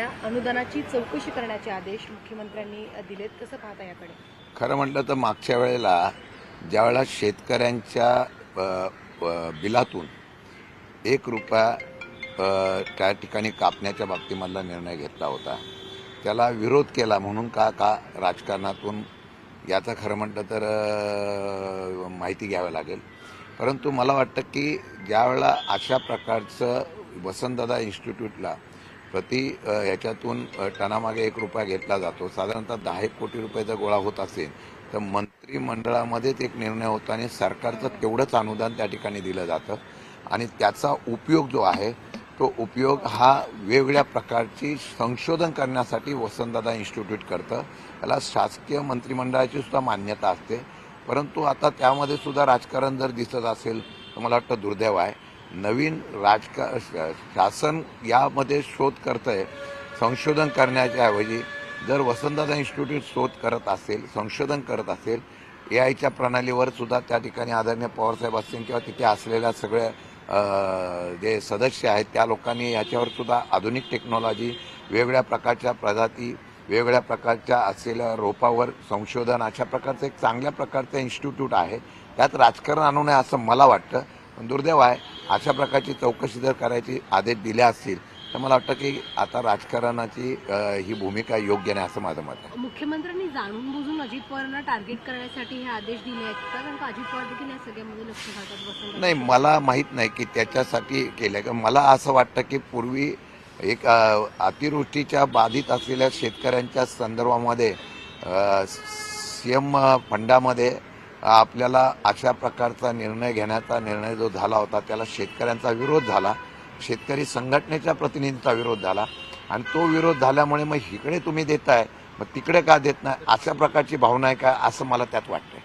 अनुदानाची चौकशी करण्याचे आदेश मुख्यमंत्र्यांनी दिलेत. कसं पाहता याकडे? खरं म्हटलं तर मागच्या वेळेला ज्यावेळेला शेतकऱ्यांच्या बिलातून एक रुपया त्या ठिकाणी कापण्याच्या बाबतीमधला निर्णय घेतला होता त्याला विरोध केला म्हणून का का राजकारणातून याचं खरं म्हटलं तर माहिती घ्यावी लागेल. परंतु मला वाटतं की ज्यावेळेला अशा प्रकारचं वसंतदादा इन्स्टिट्यूटला प्रति ह्याच्यातून याच्यातून टनामागे एक रुपया घेतला जातो. साधारणतः दहा एक कोटी रुपयाचा गोळा होत असेल तर मंत्रिमंडळामध्येच एक निर्णय होतो आणि सरकारचं तेवढंच अनुदान त्या ठिकाणी दिलं जातं. आणि त्याचा उपयोग जो आहे तो उपयोग हा वेगवेगळ्या प्रकारची संशोधन करण्यासाठी वसंतदादा इन्स्टिट्यूट करतं. त्याला शासकीय मंत्रिमंडळाची सुद्धा मान्यता असते. परंतु आता त्यामध्ये सुद्धा राजकारण जर दिसत असेल तर मला वाटतं दुर्दैव आहे. नवीन राजका शासन यामध्ये शोध करतंय संशोधन करण्याच्या ऐवजी जर वसंतदादा इन्स्टिट्यूट शोध करत असेल संशोधन करत असेल ए आयच्या प्रणालीवर सुद्धा त्या ठिकाणी आदरणीय पवारसाहेब असतील किंवा तिथे असलेल्या सगळ्या जे सदस्य आहेत त्या लोकांनी याच्यावर सुद्धा आधुनिक टेक्नॉलॉजी वेगवेगळ्या प्रकारच्या प्रजाती वेगवेगळ्या प्रकारच्या असलेल्या रोपावर संशोधन अशा प्रकारचं एक चांगल्या प्रकारचं इन्स्टिट्यूट आहे. त्यात राजकारण आणू नये असं मला वाटतं. पण दुर्दैव आहे अशा प्रकारची चौकशी जर करायची आदेश दिले असतील तर मला वाटतं की आता राजकारणाची ही भूमिका योग्य नाही असं माझं मत आहे. मुख्यमंत्र्यांनी जाणून बुजून अजित पवारांना टार्गेट करण्यासाठी हे आदेश दिले आहेत कारण अजित पवार देखील या सगळ्यामध्ये लक्ष घालतात नाही मला माहीत नाही की त्याच्यासाठी केलं का. मला असं वाटतं की पूर्वी एक अतिवृष्टीच्या बाधित असलेल्या शेतकऱ्यांच्या संदर्भामध्ये सीएम फंडामध्ये आपल्याला अशा प्रकारचा निर्णय घेण्याचा निर्णय जो झाला होता त्याला शेतकऱ्यांचा विरोध झाला. शेतकरी संघटनेच्या प्रतिनिधींचा विरोध झाला. आणि तो विरोध झाल्यामुळे मग इकडे तुम्ही देताय मग तिकडे का देत नाही? अशा प्रकारची भावना आहे का? असं मला त्यात वाटतंय.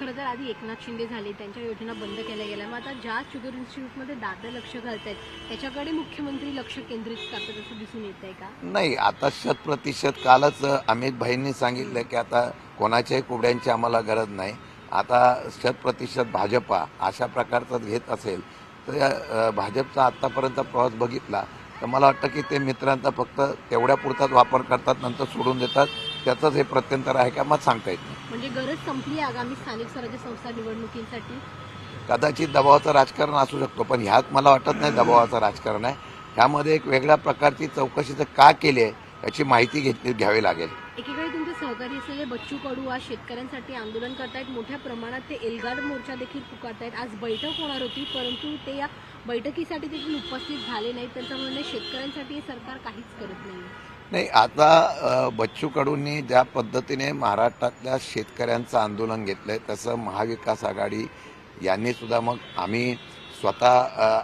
खरं तर आधी एकनाथ शिंदे झाले त्यांच्या योजना बंद केल्या गेल्या. मग आता ज्या शुगर इन्स्टिट्यूटमध्ये दादा लक्ष घालतायत त्याच्याकडे मुख्यमंत्री लक्ष केंद्रित करतात असं दिसून येत आहे का? नाही आता शत प्रतिशत कालच अमित भाईंनी सांगितलं की आता कोणाच्याही कुबड्यांची आम्हाला गरज नाही. आता शत प्रतिशत भाजपा अशा प्रकारचं घेत असेल तर या, भाजपचा आत्तापर्यंत प्रवास बघितला तर मला वाटतं की ते मित्रांचा फक्त तेवढ्या पुरताच वापर करतात नंतर सोडून देतात. त्याचंच हे प्रत्यंतर आहे का मग सांगता येत नाही. म्हणजे गरज संपली आगामी स्थानिक स्वराज्य संस्था निवडणुकींसाठी? कदाचित दबावाचं राजकारण असू शकतो पण ह्यात मला वाटत नाही दबावाचं राजकारण आहे. ह्यामध्ये एक वेगळ्या प्रकारची चौकशीचं का केली आहे याची माहिती घेतली घ्यावी लागेल. एकीकडे तुमचे सहकारी असलेले बच्चू कडू आज शेतकऱ्यांसाठी आंदोलन करतायत. मोठ्या प्रमाणात ते एल्गार मोर्चा देखील पुकारतायत. आज बैठक होणार होती परंतु ते या बैठकीसाठी देखील उपस्थित झाले नाहीत. त्यांचं म्हणणं शेतकऱ्यांसाठी हे सरकार काहीच करत नाही नाही आता बच्चू कडूंनी ज्या पद्धतीने महाराष्ट्रातल्या शेतकऱ्यांचं आंदोलन घेतलंय तसं महाविकास आघाडी यांनी सुद्धा मग आम्ही स्वतः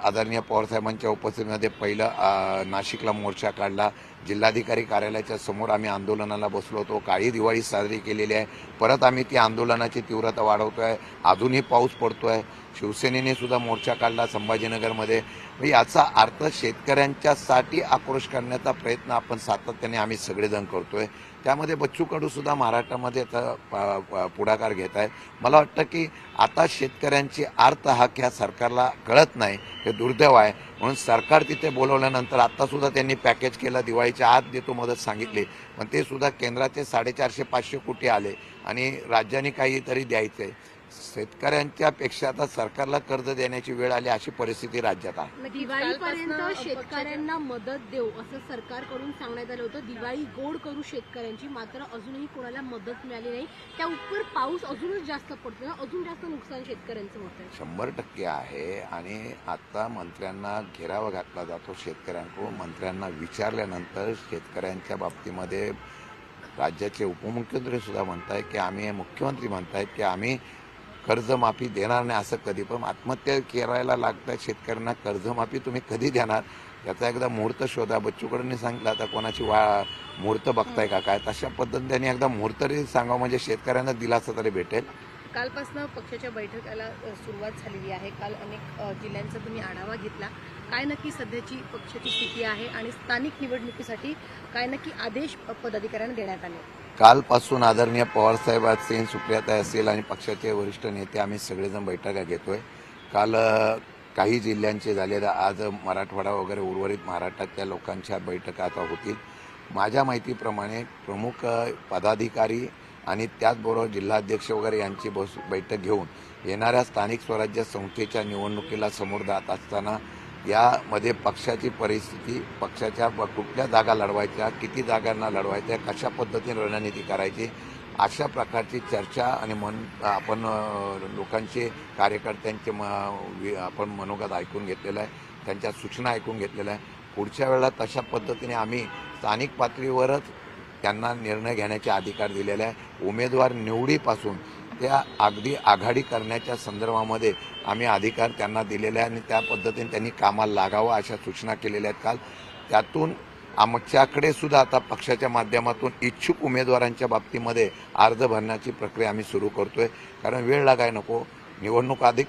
आदरणीय पवारसाहेबांच्या उपस्थितीमध्ये पहिलं नाशिकला मोर्चा काढला. जिल्हाधिकारी कार्यालयाच्या समोर आम्ही आंदोलनाला बसलो होतो. काळी दिवाळी साजरी केलेली आहे. परत आम्ही ती आंदोलनाची तीव्रता वाढवतो आहे अजूनही पाऊस पडतो आहे शिवसेनेने सुद्धा मोर्चा काढला संभाजीनगरमध्ये. म्हणजे याचा अर्थ शेतकऱ्यांच्यासाठी आक्रोश करण्याचा प्रयत्न आपण सातत्याने आम्ही सगळेजण करतोय. त्यामध्ये बच्चू कडू सुद्धा महाराष्ट्रामध्ये आता प- प- पुढाकार घेत आहे मला वाटतं की आता शेतकऱ्यांची आर्त हाक ह्या सरकारला कळत नाही हे दुर्दैव आहे. म्हणून सरकार तिथे बोलवल्यानंतर आता सुद्धा त्यांनी पॅकेज केलं दिवाळीच्या आत देतो मदत सांगितली पण ते सुद्धा केंद्राचे साडेचारशे पाचशे कोटी आले आणि राज्याने काहीतरी द्यायचंय. शेतकऱ्यांच्या पेक्षा आता सरकारला कर्ज देण्याची वेळ आली अशी परिस्थिती राज्यात आहे. दिवाळीपर्यंत शेतकऱ्यांना मदत देऊ असं सरकारकडून सांगण्यात आलं होतं. दिवाळी गोड करू शेतकऱ्यांची मात्र अजूनही कोणाला मदत मिळाली नाही. त्या उपर पाऊस अजूनच जास्त पडतो अजून जास्त नुकसान शेतकऱ्यांचं होत शंभर टक्के आहे. आणि आता मंत्र्यांना घेरावा घातला जातो शेतकऱ्यांकडून. मंत्र्यांना विचारल्यानंतर शेतकऱ्यांच्या बाबतीमध्ये राज्याचे उपमुख्यमंत्री सुद्धा म्हणताय की आम्ही मुख्यमंत्री म्हणतायत की आम्ही कर्जमाफी देणार नाही असं कधी पण आत्महत्या करायला लागतात शेतकऱ्यांना कर्जमाफी तुम्ही कधी देणार? याचा एकदा मुहूर्त शोधा. बच्चूकडूंनी सांगितलं आता कोणाची वा मुहूर्त बघताय का काय? तशा पद्धतीने त्यांनी एकदा मुहूर्त तरी सांगावं म्हणजे शेतकऱ्यांना दिलासा तरी भेटेल. कालपासून पक्षाच्या बैठकाला सुरुवात झालेली आहे. काल अनेक जिल्ह्यांचा तुम्ही आढावा घेतला. काय नक्की सध्याची पक्षाची स्थिती आहे आणि स्थानिक निवडणुकीसाठी काय नक्की आदेश पदाधिकाऱ्यांना देण्यात आले? कालपासून आदरणीय पवारसाहेब असतील सुप्रियाताई असेल आणि पक्षाचे वरिष्ठ नेते आम्ही सगळेजण बैठका घेतोय. काल काही जिल्ह्यांचे झालेलं आज मराठवाडा वगैरे उर्वरित महाराष्ट्रातल्या लोकांच्या बैठका आता होतील. माझ्या माहितीप्रमाणे प्रमुख पदाधिकारी आणि त्याचबरोबर जिल्हाध्यक्ष वगैरे यांची बस बैठक घेऊन येणाऱ्या स्थानिक स्वराज्य संस्थेच्या निवडणुकीला समोर जात असताना यामध्ये पक्षाची परिस्थिती पक्षाच्या कुठल्या जागा लढवायच्या किती जागांना लढवायच्या कशा पद्धतीने रणनीती करायची अशा प्रकारची चर्चा आणि मन आपण लोकांचे कार्यकर्त्यांचे म आपण मनोगत ऐकून घेतलेलं आहे त्यांच्या सूचना ऐकून घेतलेल्या आहे. पुढच्या वेळेला तशा पद्धतीने आम्ही स्थानिक पातळीवरच त्यांना निर्णय घेण्याचे अधिकार दिलेले आहे. उमेदवार निवडीपासून त्या अगदी आघाडी करण्याच्या संदर्भामध्ये आम्ही अधिकार त्यांना दिलेले आहे आणि त्या पद्धतीने त्यांनी कामाला लागावं अशा सूचना केलेल्या आहेत. काल त्यातून आमच्याकडे सुद्धा आता पक्षाच्या माध्यमातून इच्छुक उमेदवारांच्या बाबतीमध्ये अर्ज भरण्याची प्रक्रिया आम्ही सुरू करतोय. कारण वेळ लागाय नको. निवडणूक अधिक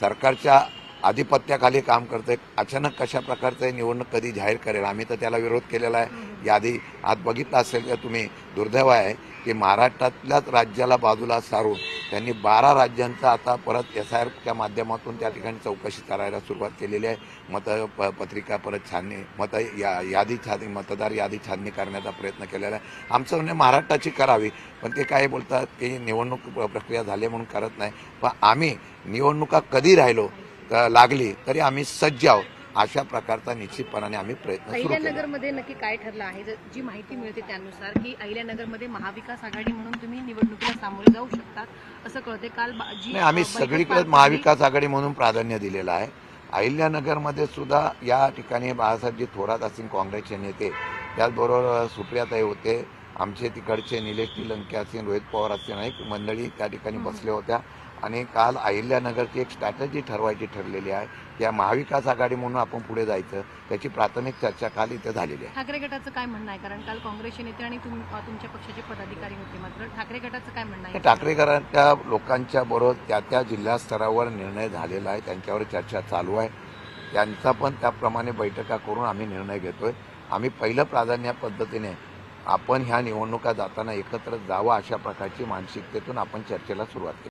सरकारच्या आधिपत्याखाली काम करतंय. अचानक कशा प्रकारचं निवडणूक कधी जाहीर करेल? आम्ही तर त्याला विरोध केलेला आहे. यादी आज बघितलं असेल तर तुम्ही दुर्दैव आहे की महाराष्ट्रातल्याच राज्याला बाजूला सारून त्यांनी बारा राज्यांचा आता परत एस आय आरच्या माध्यमातून त्या ठिकाणी चौकशी करायला सुरुवात केलेली आहे. मत प- पत्रिका परत छाननी मत या यादी छाननी मतदार यादी छाननी करण्याचा प्रयत्न केलेला आहे. आमचं म्हणजे महाराष्ट्राची करावी पण ते काय बोलतात की निवडणूक प्रक्रिया झाली म्हणून करत नाही. पण आम्ही निवडणुका कधी राहिलो लागली तरी आम्ही सज्ज आहोत. अशा प्रकारचा निश्चितपणाने आम्ही प्रयत्न अहिल्यानगरमध्ये नक्की काय ठरलं आहे? जी माहिती मिळते त्यानुसार की अहिल्यानगरमध्ये महाविकास आघाडी म्हणून तुम्ही निवडणुकीला सामोरे जाऊ शकतात असं कळते काल जी आम्ही सगळीकडे महाविकास आघाडी म्हणून प्राधान्य दिलेलं आहे. अहिल्यानगरमध्ये सुद्धा या ठिकाणी बाळासाहेबजी थोरात असतील काँग्रेसचे नेते त्याचबरोबर सुप्रियाताई होते आमचे तिकडचे निलेश तिलंके असतील रोहित पवार असतील अनेक मंडळी त्या ठिकाणी बसल्या होत्या. आणि काल अहिल्यानगरची एक स्ट्रॅटजी ठरवायची ठरलेली आहे या महाविकास आघाडी म्हणून आपण पुढे जायचं त्याची प्राथमिक चर्चा काल इथे झालेली आहे. ठाकरे गटाचं काय म्हणणं आहे? कारण काल काँग्रेसचे नेते आणि तुमच्या पक्षाचे पदाधिकारी होते मात्र. ठाकरे गटाचं काय म्हणणं आहे? ठाकरेकरांच्या लोकांच्या बरोबर त्या त्या जिल्हा स्तरावर निर्णय झालेला आहे त्यांच्यावर चर्चा चालू आहे. त्यांचा पण त्याप्रमाणे बैठका करून आम्ही निर्णय घेतोय. आम्ही पहिलं प्राधान्य पद्धतीने आपण ह्या निवडणुका जाताना एकत्र जावं अशा प्रकारची मानसिकतेतून आपण चर्चेला सुरुवात केली.